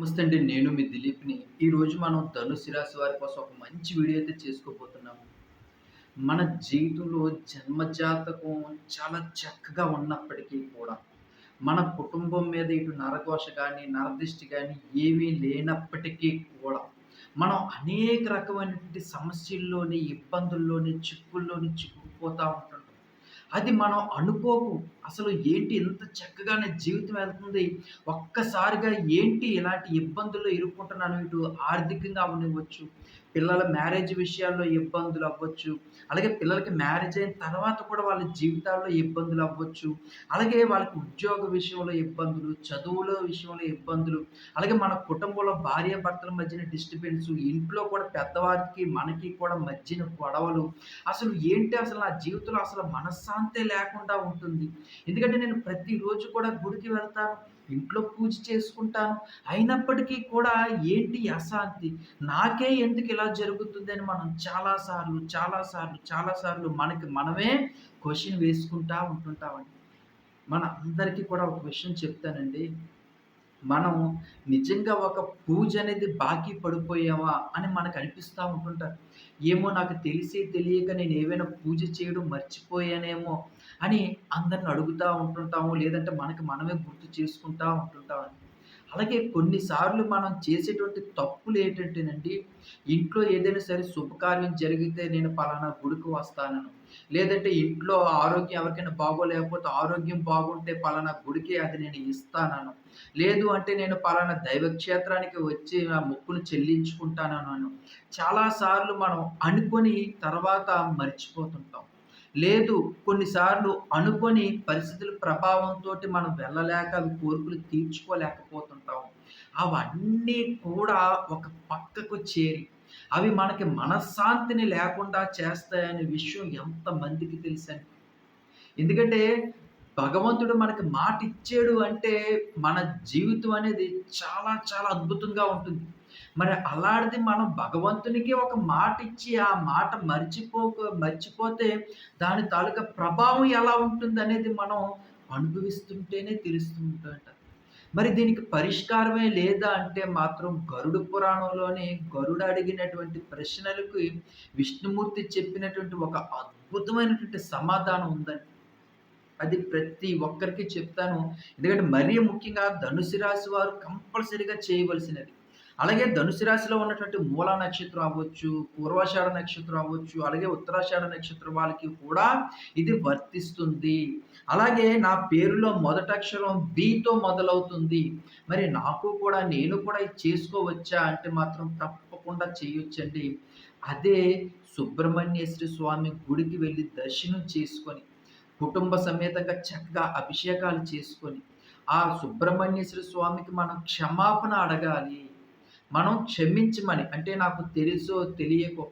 నమస్తే అండి నేను మీ దిలీప్ని. ఈరోజు మనం ధనుసు రాశి వారి కోసం ఒక మంచి వీడియో అయితే చేసుకోబోతున్నాము మన జీవితంలో జన్మజాతకం చాలా చక్కగా ఉన్నప్పటికీ కూడా మన కుటుంబం మీద ఇటు నరఘోష కానీ నరదిష్టి కానీ ఏమీ లేనప్పటికీ కూడా మనం అనేక రకమైనటువంటి సమస్యల్లోని ఇబ్బందుల్లోని చిక్కుల్లోని చిక్కుకుపోతూ ఉంటుంటాం. అది మనం అనుకోకు. అసలు ఏంటి ఇంత చక్కగా నా జీవితం వెళ్తుంది? ఒక్కసారిగా ఏంటి ఇలాంటి ఇబ్బందుల్లో ఇరుక్కుంటున్నాను ఇటు ఆర్థికంగా అవనివ్వచ్చు పిల్లల మ్యారేజ్ విషయాల్లో ఇబ్బందులు అవ్వచ్చు అలాగే పిల్లలకి మ్యారేజ్ అయిన తర్వాత కూడా వాళ్ళ జీవితాల్లో ఇబ్బందులు అవ్వచ్చు అలాగే వాళ్ళకి ఉద్యోగ విషయంలో ఇబ్బందులు చదువుల విషయంలో ఇబ్బందులు అలాగే మన కుటుంబంలో భార్య భర్తల మధ్యన డిస్టర్బెన్స్ ఇంట్లో కూడా పెద్దవారికి మనకి కూడా మధ్యన గొడవలు అసలు ఏంటి అసలు నా జీవితంలో అసలు మనశ్శాంతే లేకుండా ఉంటుంది? ఎందుకంటే నేను ప్రతిరోజు కూడా గుడికి వెళ్తాను ఇంట్లో పూజ చేసుకుంటాను. అయినప్పటికీ కూడా ఏంటి అశాంతి? నాకే ఎందుకు ఇలా జరుగుతుంది అని మనం చాలాసార్లు చాలాసార్లు చాలాసార్లు మనకి మనమే క్వశ్చన్ వేసుకుంటా ఉంటుంటామండి. మన అందరికీ కూడా ఒక విషయం చెప్తానండి. మనం నిజంగా ఒక పూజ అనేది బాకీ పడిపోయామా అని మనకు అనిపిస్తూ ఉంటుంటారు. ఏమో నాకు తెలిసి తెలియక నేను ఏవైనా పూజ చేయడం మర్చిపోయానేమో అని అందరిని అడుగుతూ ఉంటుంటాము. లేదంటే మనకి మనమే గుర్తు చేసుకుంటూ ఉంటుంటాము. అలాగే కొన్నిసార్లు మనం చేసేటువంటి తప్పులు ఏంటంటేనండి ఇంట్లో ఏదైనా సరే శుభకార్యం జరిగితే నేను పలానా గుడికి వస్తానను. లేదంటే ఇంట్లో ఆరోగ్యం ఎవరికైనా బాగోలేకపోతే ఆరోగ్యం బాగుంటే పలానా గుడికి అది నేను ఇస్తానను. లేదు అంటే నేను పలానా దైవక్షేత్రానికి వచ్చి నా మొక్కును చెల్లించుకుంటానను. చాలాసార్లు మనం అనుకొని తర్వాత మర్చిపోతుంటాం. లేదు కొన్నిసార్లు అనుకొని పరిస్థితుల ప్రభావంతో మనం వెళ్ళలేక అవి కోరికలు తీర్చుకోలేకపోతుంటాం. అవన్నీ కూడా ఒక పక్కకు చేరి అవి మనకి మనశ్శాంతిని లేకుండా చేస్తాయనే విషయం ఎంతమందికి తెలుసండి? ఎందుకంటే భగవంతుడు మనకి మాట ఇచ్చాడు అంటే మన జీవితం అనేది చాలా చాలా అద్భుతంగా ఉంటుంది. మరి అలాంటిది మనం భగవంతునికి ఒక మాట ఇచ్చి ఆ మాట మర్చిపోక మర్చిపోతే దాని తాలూకా ప్రభావం ఎలా ఉంటుంది అనేది మనం అనుభవిస్తుంటేనే తెలుస్తూ ఉంటుంట మరి దీనికి పరిష్కారమే లేదా అంటే మాత్రం గరుడు పురాణంలోని గరుడు అడిగినటువంటి ప్రశ్నలకు విష్ణుమూర్తి చెప్పినటువంటి ఒక అద్భుతమైనటువంటి సమాధానం ఉందండి. అది ప్రతి ఒక్కరికి చెప్తాను. ఎందుకంటే మరీ ముఖ్యంగా ధనుసు రాశి వారు కంపల్సరీగా చేయవలసినది. అలాగే ధనుసు రాశిలో ఉన్నటువంటి మూల నక్షత్రం అవ్వచ్చు పూర్వాషాఢ నక్షత్రం అవ్వచ్చు అలాగే ఉత్తరాషాఢ నక్షత్రం వాళ్ళకి కూడా ఇది వర్తిస్తుంది. అలాగే నా పేరులో మొదట అక్షరం బితో మొదలవుతుంది. మరి నాకు కూడా నేను కూడా ఇది చేసుకోవచ్చా అంటే మాత్రం తప్పకుండా చేయొచ్చండి. అదే సుబ్రహ్మణ్యేశ్వరి స్వామి గుడికి వెళ్ళి దర్శనం చేసుకొని కుటుంబ సమేతంగా చక్కగా అభిషేకాలు చేసుకొని ఆ సుబ్రహ్మణ్యేశ్వర స్వామికి మనం క్షమాపణ అడగాలి. మనం క్షమించమని అంటే నాకు తెలుసో తెలియకో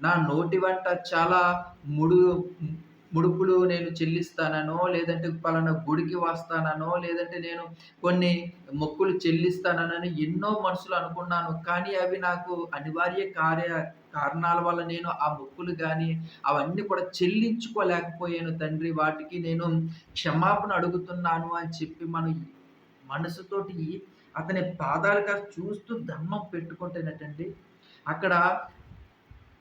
నా నోటి వంట చాలా ముడు ముడుపులు నేను చెల్లిస్తాననో లేదంటే పలానా గుడికి వస్తాననో లేదంటే నేను కొన్ని మొక్కులు చెల్లిస్తానని ఎన్నో మనసులు అనుకున్నాను. కానీ అవి నాకు అనివార్య కార్య కారణాల వల్ల నేను ఆ మొక్కులు కానీ అవన్నీ కూడా చెల్లించుకోలేకపోయాను తండ్రి. వాటికి నేను క్షమాపణ అడుగుతున్నాను అని చెప్పి మనం మనసుతోటి అతని పాదాలుగా చూస్తూ దండం పెట్టుకుంటేనటండి అక్కడ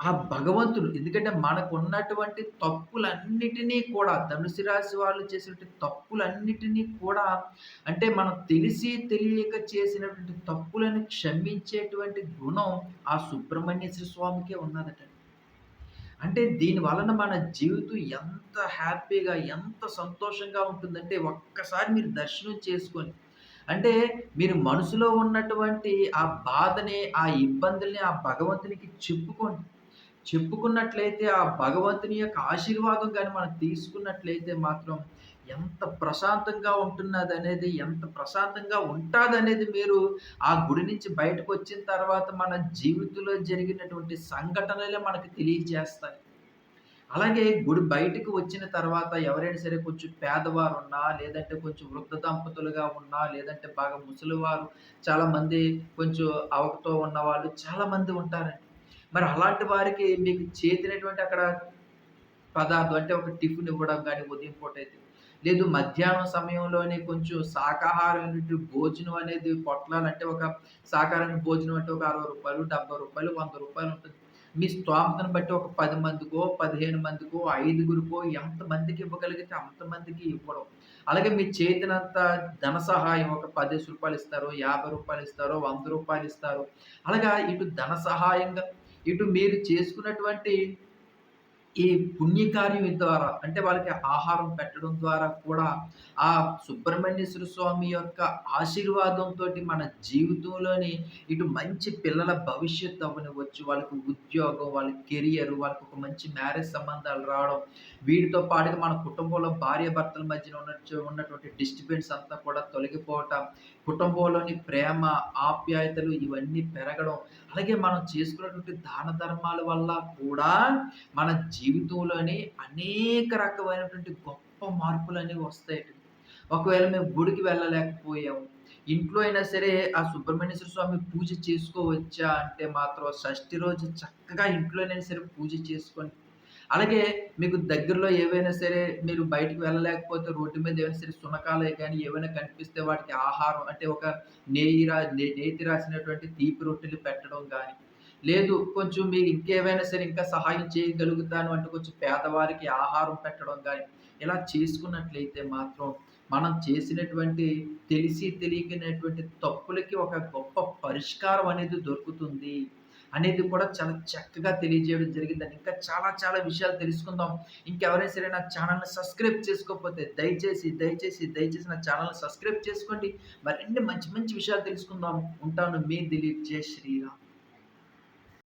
ఆ భగవంతుడు ఎందుకంటే మనకు ఉన్నటువంటి తప్పులన్నిటినీ కూడా ధనుసు రాశి వాళ్ళు చేసినటువంటి తప్పులన్నిటినీ కూడా అంటే మనం తెలిసి తెలియక చేసినటువంటి తప్పులను క్షమించేటువంటి గుణం ఆ సుబ్రహ్మణ్యేశ్వర స్వామికే ఉన్నదట. అంటే దీని వలన మన జీవితం ఎంత హ్యాపీగా ఎంత సంతోషంగా ఉంటుందంటే ఒక్కసారి మీరు దర్శనం చేసుకొని అంటే మీరు మనసులో ఉన్నటువంటి ఆ బాధని, ఆ ఇబ్బందుల్ని ఆ భగవంతునికి చెప్పుకోండి. చెప్పుకున్నట్లయితే ఆ భగవంతుని యొక్క ఆశీర్వాదం కానీ మనం తీసుకున్నట్లయితే మాత్రం ఎంత ప్రశాంతంగా ఉంటున్నది అనేది ఎంత ప్రశాంతంగా ఉంటాదనేది మీరు ఆ గుడి నుంచి బయటకొచ్చిన తర్వాత మన జీవితంలో జరిగినటువంటి సంఘటనలే మనకు తెలియజేస్తాయి. అలాగే గుడి బయటకు వచ్చిన తర్వాత ఎవరైనా సరే కొంచెం పేదవారు ఉన్నా, లేదంటే కొంచెం వృద్ధ దంపతులుగా ఉన్నా, లేదంటే బాగా ముసలివారు చాలామంది కొంచెం అవకతో ఉన్న వాళ్ళు చాలామంది ఉంటారండి. మరి అలాంటి వారికి మీకు చేతినటువంటి అక్కడ పదార్థం అంటే ఒక టిఫిన్ ఇవ్వడం కానీ ఉదయం పూట అయితే, లేదు మధ్యాహ్నం సమయంలోనే కొంచెం శాకాహారం భోజనం అనేది పొట్లాలంటే ఒక శాకాహారానికి భోజనం అంటే ఒక అరవై రూపాయలు డెబ్బై రూపాయలు వంద రూపాయలు ఉంటుంది మీ స్తోమతను బట్టి ఒక పది మందికో పదిహేను మందికో ఐదుగురికో ఎంతమందికి ఇవ్వగలిగితే అంతమందికి ఇవ్వడం. అలాగే మీ చేతినంత ధన సహాయం ఒక పది రూపాయలు ఇస్తారు యాభై రూపాయలు ఇస్తారు వంద రూపాయలు ఇస్తారు. అలాగా ఇటు ధన సహాయంగా ఇటు మీరు చేసుకున్నటువంటి ఈ పుణ్యకార్యం ద్వారా అంటే వాళ్ళకి ఆహారం పెట్టడం ద్వారా కూడా ఆ సుబ్రహ్మణ్యేశ్వర స్వామి యొక్క ఆశీర్వాదంతో మన జీవితంలోని ఇటు మంచి పిల్లల భవిష్యత్తు అవ్వనివ్వచ్చు. వాళ్ళకి ఉద్యోగం వాళ్ళ కెరియర్ వాళ్ళకి ఒక మంచి మ్యారేజ్ సంబంధాలు రావడం వీటితో పాటుగా మన కుటుంబంలో భార్య భర్తల మధ్యన ఉన్న ఉన్నటువంటి డిస్టర్బెన్స్ అంతా కూడా తొలగిపోవటం కుటుంబంలోని ప్రేమ ఆప్యాయతలు ఇవన్నీ పెరగడం అలాగే మనం చేసుకున్నటువంటి దాన ధర్మాల వల్ల కూడా మన జీవితంలోని అనేక రకమైనటువంటి గొప్ప మార్పులు అనేవి వస్తాయి ఒకవేళ మేము గుడికి వెళ్ళలేకపోయాము ఇంట్లో అయినా సరే ఆ సుబ్రహ్మణ్యేశ్వర స్వామి పూజ చేసుకోవచ్చా అంటే మాత్రం షష్ఠి రోజు చక్కగా ఇంట్లోనైనా సరే పూజ చేసుకొని అలాగే మీకు దగ్గరలో ఏవైనా సరే మీరు బయటకు వెళ్ళలేకపోతే రోడ్డు మీద ఏమైనా సరే సునకాలు కానీ ఏవైనా కనిపిస్తే వాటికి ఆహారం అంటే ఒక నెయ్యి రా నేతి రాసినటువంటి తీపి రొట్టెలు పెట్టడం కానీ లేదు కొంచెం మీరు ఇంకేవైనా సరే ఇంకా సహాయం చేయగలుగుతాను అంటే కొంచెం పేదవారికి ఆహారం పెట్టడం కానీ ఇలా చేసుకున్నట్లయితే మాత్రం మనం చేసినటువంటి తెలిసి తెలియనటువంటి తప్పులకి ఒక గొప్ప పరిష్కారం అనేది దొరుకుతుంది. అనేది కూడా చాలా చక్కగా తెలియజేయడం జరిగిందని ఇంకా చాలా చాలా విషయాలు తెలుసుకుందాం. ఇంకెవరైనా సరే నా ఛానల్ని సబ్స్క్రైబ్ చేసుకోకపోతే దయచేసి దయచేసి దయచేసి నా ఛానల్ని సబ్స్క్రైబ్ చేసుకోండి. మరిన్ని మంచి మంచి విషయాలు తెలుసుకుందాం. ఉంటాను. మీ దిలీప్. జై శ్రీరామ్.